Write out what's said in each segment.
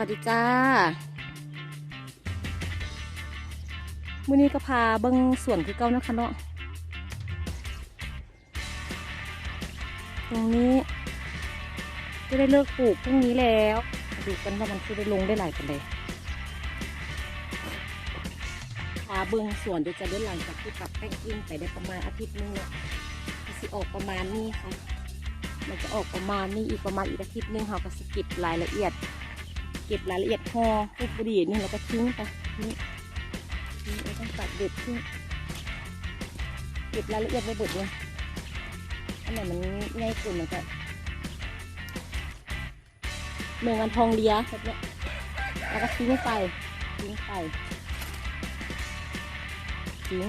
วัสดีจ้ามื้อนี้ก็พาเบิ้งสวนคือเก้านะคะเนาะตรงนี้จะได้เลิกปลูกพรุ่งนี้แล้วดูกันว่ามันจะได้ลงได้หลายกันเลยพาเบิ้งสวนเดี๋ยวจะได้หลังจากที่ปรับแป้งกิ้งไปได้ประมาณอาทิตย์นึงเนี่ยมันสิออกประมาณนี้ค่ะมันจะออกประมาณนี้อีกประมาณอีกอาทิตย์นึงเราก็สกิปรายละเอียด เก็บรายละเอียดห่อพวกบุหรี่นี่เราก็ทิ้งไปนี่นี่เราต้องตัดเด็ดทิ้งเก็บรายละเอียดไว้เบิดเลยอันไหนมันง่ายกว่ามันก็เมืองอันทองเลียแบบเนี้ยแล้วก็ทิ้งไปทิ้งไปทิ้ง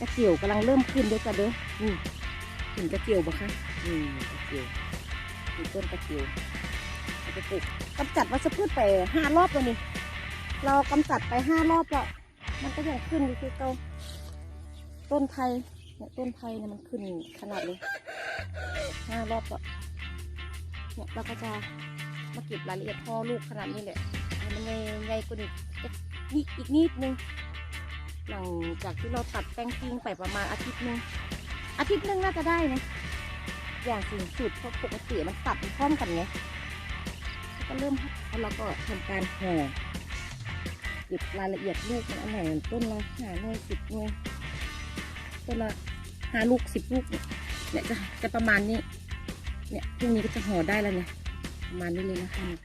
กระเจียวกำลังเริ่มขึ้นด้วยจ้ะเด้ออืมเห็นกระเจียวปะคะอืมกระเจียวีต้นตะเกียวเราจะปลูกกำจัดวัชพืชไปห้ารอบแล้วนี่เรากำจัดไปห้ารอบแล้วมันก็ยังขึ้นอยู่คือเก่าต้นไทยเนี่ยต้นไทยเนี่ยมันขึ้นขนาดเลยห้ารอบแล้วเนี่ยเราก็จะมาเก็บรายละเอียดพ่อลูกขนาดนี้แหละมันใหญ่ใหญ่กว่านี้อีกนิดนึงหลังจากที่เราตัดแป้งกิ้งไปประมาณอาทิตย์นึงอาทิตย์นึงน่าจะได้นะ อย่างสูงสุดเพราะปกติมันตัดพร้อมกันไงแล้วก็เริ่มแล้วเราก็ทำการห่อเก็บรายละเอียดลูกมันอันไหนต้นละหาหน่วยสิบหน่วยต้นละห้าลูกสิบลูกเนี่ยเนี่ยจะจะประมาณนี้ เนี่ยพรุ่งนี้ก็จะห่อได้แล้วเนี่ยประมาณนี้เลยนะคะเนี่ย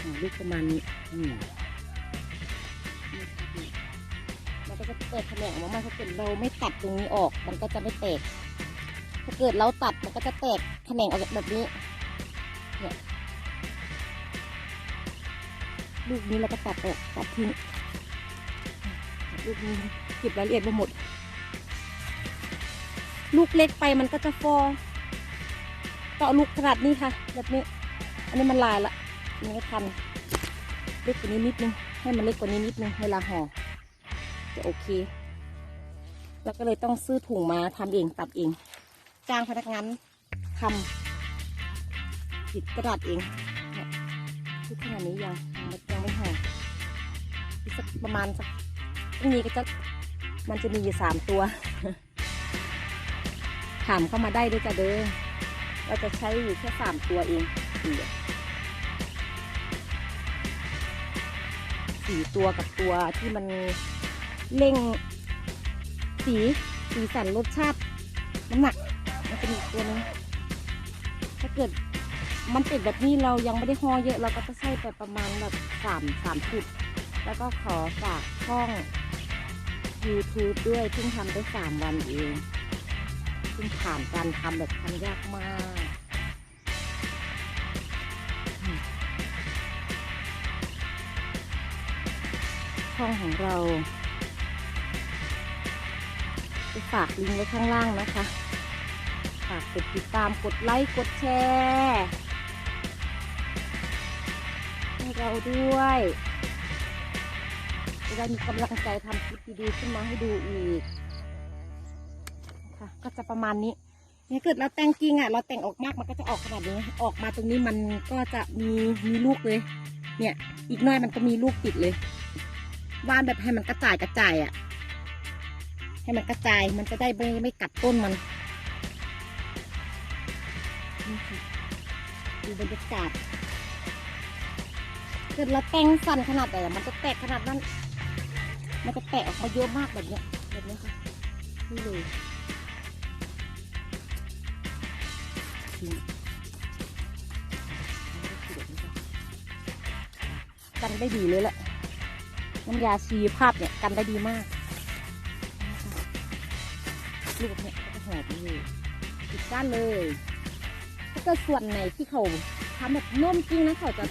ห่อลูกประมาณนี้อืมนี่ค่ะมันก็จะแตกแขนงออกมาถ้าเกิดเราไม่ตัดตรงนี้ออก มันก็จะไม่แตก ถ้าเกิดเราตัดมันก็จะแตกแขนงออกแบบนี้เนี่ยลูกนี้เราก็ตัดออกตัดทิ้งลูกนี้เก็บรายละเอียดไปหมด ลูกเล็กไปมันก็จะฟอก็เอาลูกขนาดนี้ค่ะ แบบนี้ อันนี้มันลายละอันนี้ก็ทันเล็กกว่านี้นิดนึง ให้มันเล็กกว่านี้นิดนึงเวลาห่อจะโอเค แล้วก็เลยต้องซื้อถุงมาทำเองตัดเอง จ้างพนักงานทำติดกระดาษเองเนี่ยที่ขนาดนี้ยังยังไม่ห่ออีกสักประมาณสักพรุ่งนี้ก็จะมันจะมีอยู่สามตัว ถามเข้ามาได้ด้วยจ้ะเด้อเราจะใช้อยู่แค่สามตัวเองสี่สี่ตัวกับตัวที่มันเร่งสีสีสันรสชาติน้ำหนัก เป็นอีกตัวนึงถ้าเกิดมันติดแบบนี้เรายังไม่ได้ห่อเยอะ เราก็จะใส่ไปประมาณแบบสามสามจุดแล้วก็ขอฝากช่อง YouTube ด้วยเพิ่งทำได้สามวันเองเพิ่งผ่านการทำแบบทำยากมากช่องของเรา จะฝากลิงก์ไว้ข้างล่างนะคะ ฝากกดติดตามกดไลค์กดแชร์ให้เราด้วยจะได้มีกำลังใจทำคลิปดีๆขึ้นมาให้ดูอีก ค่ะ ก็จะประมาณนี้เนี่ยเกิดเราแต่งกิ่งอะ เราแต่งออกมากมันก็จะออกขนาดนี้ ออกมาตรงนี้มันก็จะมีมีลูกเลย เนี่ย อีกหน้อยมันก็มีลูกติดเลย วานแบบให้มันกระจายกระจายอะ ให้มันกระจายมันจะได้ไม่ไม่กัดต้นมัน ดูบรรยากาศเกิดเราแต่งสันขนาดไหนมันจะแตกขนาดนั้น มันจะแตกออกมาเยอะมากแบบเนี้ยแบบนี้ค่ะนี่เลยกันได้ดีเลยแหละน้ำยาชีภาพเนี่ยกันได้ดีมากลูกเนี้ยก็จะหอมเลยติดก้านเลย กิดส่วนไหนที่เขาทำแบบนุ่มจริงนะเขาจะ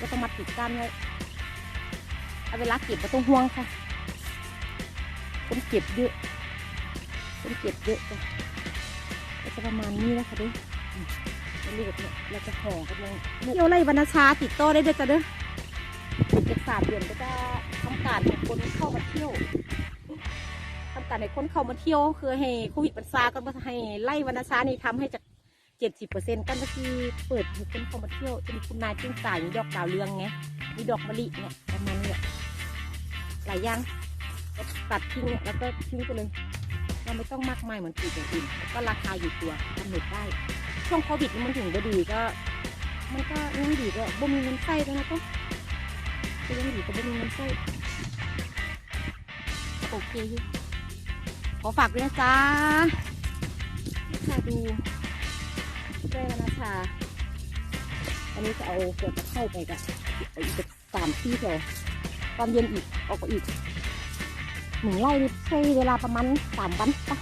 จะต้องมาติดกันไว้เอาเวลาเก็บก็ต้องห่วงค่ะคนเก็บเยอะคนเก็บเยอะจ้ะก็จะประมาณนี้นะคะด้วยลูกเนี่ยเราจะห่อกันเลยเที่ยวไร่วรรณชาติดต่อได้ด้วยจ้ะเด้อเจ็ดสามเดือนก็จะทำการให้คนเข้ามาเที่ยวทำการให้คนเข้ามาเที่ยวคือให้โควิดมันซาก็มาให้ไล่วรรณชาตินี่ทำให้จาก เจ็ดสิบเปอร์เซ็นต์ก็ที่เปิดให้คนเข้ามาเที่ยวจะมีคุณนายจิ้งจ่ายมีดอกดาวเรืองไงมีดอกมะลิเนี่ยประมาณเนี้ยหลายอย่างตัดทิ้งเนี่ยแล้วก็ทิ้งไปเลยเราไม่ต้องมากมายเหมือนปลูกอย่างอื่นแล้วก็ราคาอยู่ตัวกำหนดได้ ช่วงโควิดนี่มันถึงก็ดีก็ มันก็ยังดีก็บ่มีเงินใช้แล้วนะก็ก็ยังดีก็บ่มีเงินใช้โอเคขอฝากด้วยนะจ๊ะชาดู แก้วนะชาอันนี้จะเอาเกลือเข้าไปกับอีกสามที่เถอะตอนเย็นอีกออกไปอีกหนึ่งไร่นี่ใช้เวลาประมาณสามวันปะ